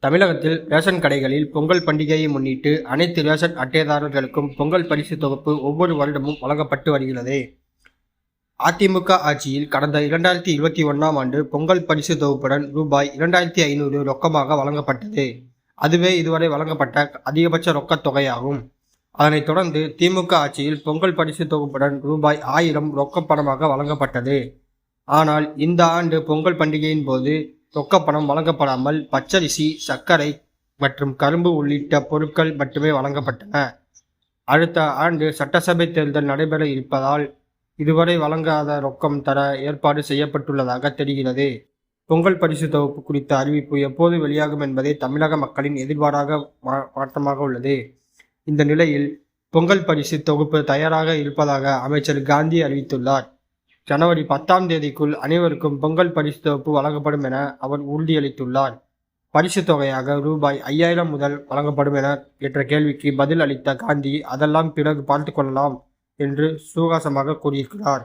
தமிழகத்தில் ரேஷன் கடைகளில் பொங்கல் பண்டிகையை முன்னிட்டு அனைத்து ரேஷன் அட்டைதாரர்களுக்கும் பொங்கல் பரிசு தொகுப்பு ஒவ்வொரு வருடமும் வழங்கப்பட்டு வருகிறது. அதிமுக ஆட்சியில் கடந்த இரண்டாயிரத்தி இருபத்தி ஒன்றாம் ஆண்டு பொங்கல் பரிசு தொகுப்புடன் ரூபாய் இரண்டாயிரத்தி ஐநூறு ரொக்கமாக வழங்கப்பட்டது. அதுவே இதுவரை வழங்கப்பட்ட அதிகபட்ச ரொக்கத் தொகையாகும். அதனைத் தொடர்ந்து திமுக ஆட்சியில் பொங்கல் பரிசு தொகுப்புடன் ரூபாய் ஆயிரம் ரொக்கப்பணமாக வழங்கப்பட்டது. ஆனால் இந்த ஆண்டு பொங்கல் பண்டிகையின் போது ரொக்கப்பணம் வழங்கப்படாமல் பச்சரிசி சர்க்கரை மற்றும் கரும்பு உள்ளிட்ட பொருட்கள் மட்டுமே வழங்கப்பட்டன. அடுத்த ஆண்டு சட்டசபை தேர்தல் நடைபெற இருப்பதால் இதுவரை வழங்காத ரொக்கம் தர ஏற்பாடு செய்யப்பட்டுள்ளதாக தெரிகிறது. பொங்கல் பரிசு தொகுப்பு குறித்த அறிவிப்பு எப்போது வெளியாகும் என்பதே தமிழக மக்களின் எதிர்பாராக மா- மாற்றமாக உள்ளது. இந்த நிலையில் பொங்கல் பரிசு தொகுப்பு தயாராக இருப்பதாக அமைச்சர் காந்தி அறிவித்துள்ளார். ஜனவரி பத்தாம் தேதிக்குள் அனைவருக்கும் பொங்கல் பரிசு தொகுப்பு வழங்கப்படும் என அவர் உறுதியளித்துள்ளார். பரிசு தொகையாக ரூபாய் ஐயாயிரம் முதல் வழங்கப்படும் என என்ற கேள்விக்கு பதில் அளித்த காந்தி அதெல்லாம் பிறகு பார்த்து கொள்ளலாம் என்று சுகாசமாக கூறியிருக்கிறார்.